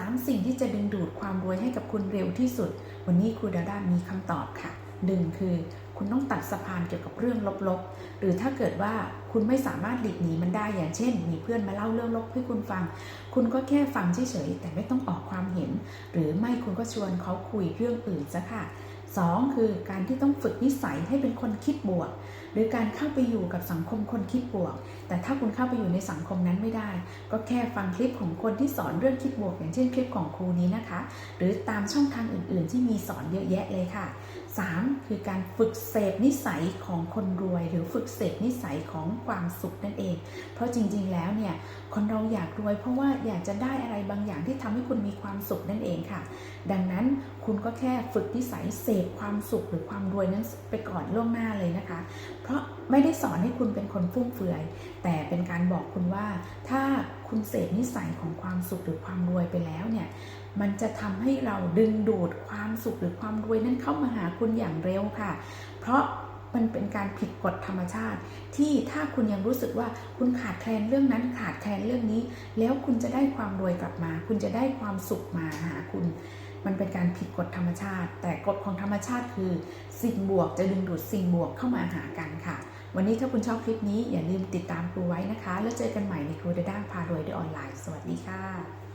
3 สิ่งที่จะดึงดูดความรวยให้กับคุณเร็วที่สุด วันนี้ครูดาด้ามีคำตอบค่ะหนึ่งคือคุณต้องตัดสะพานเกี่ยวกับเรื่องลบๆ หรือถ้าเกิดว่าคุณไม่สามารถหลีกหนีมันได้อย่างเช่น มีเพื่อนมาเล่าเรื่องลบให้คุณฟัง คุณก็แค่ฟังเฉยๆแต่ไม่ต้องออกความเห็น หรือไม่คุณก็ชวนเขาคุยเรื่องอื่นซะค่ะ สองคือการที่ต้องฝึกนิสัยให้เป็นคนคิดบวก หรือการเข้าไปอยู่กับสังคมคนคิดบวก แต่ถ้าคุณเข้าไปอยู่ในสังคมนั้นไม่ได้ ก็แค่ฟังคลิปของคนที่สอนเรื่องคิดบวก อย่างเช่นคลิปของครูนี้นะคะ หรือตามช่องทางอื่น ๆ ที่มีสอนเยอะแยะเลยค่ะ 3. คือการฝึกเสพนิสัยของคนรวย หรือฝึกเสพนิสัยของความสุขนั่นเอง เพราะจริง ๆ แล้วเนี่ยคนเราอยากรวย เพราะว่าอยากจะได้อะไรบางอย่างที่ทำให้คุณมีความสุขนั่นเองค่ะ ดังนั้นคุณก็แค่ฝึกนิสัยเสพความสุขหรือความรวยนั้นไปก่อนล่วงหน้าเลยนะคะ เพราะไม่ได้สอนให้คุณเป็นคนฟุ่มเฟือย แต่เป็นการบอกคุณว่า ถ้าคุณเสพนิสัยของความสุขหรือความรวยไปแล้วเนี่ยมันจะทำให้เราดึงดูดความสุขหรือความรวยนั้นเข้ามาหาคุณอย่างเร็วค่ะ เพราะ มันเป็นการผิดกฎธรรมชาติ ที่ถ้าคุณยังรู้สึกว่าคุณขาดแคลนเรื่องนั้นขาดแคลนเรื่องนี้ แล้วคุณจะได้ความรวยกลับมา คุณจะได้ความสุขมาหาคุณ มันเป็นการผิดกฎธรรมชาติ แต่กฎของธรรมชาติคือ สิ่งบวกจะดึงดูดสิ่งบวกเข้ามาหากันค่ะ วันนี้ถ้าคุณชอบคลิปนี้อย่าลืมติดตามครูไว้นะคะ แล้วเจอกันใหม่ในครูเดด้าพารวยด้วยออนไลน์ สวัสดีค่ะ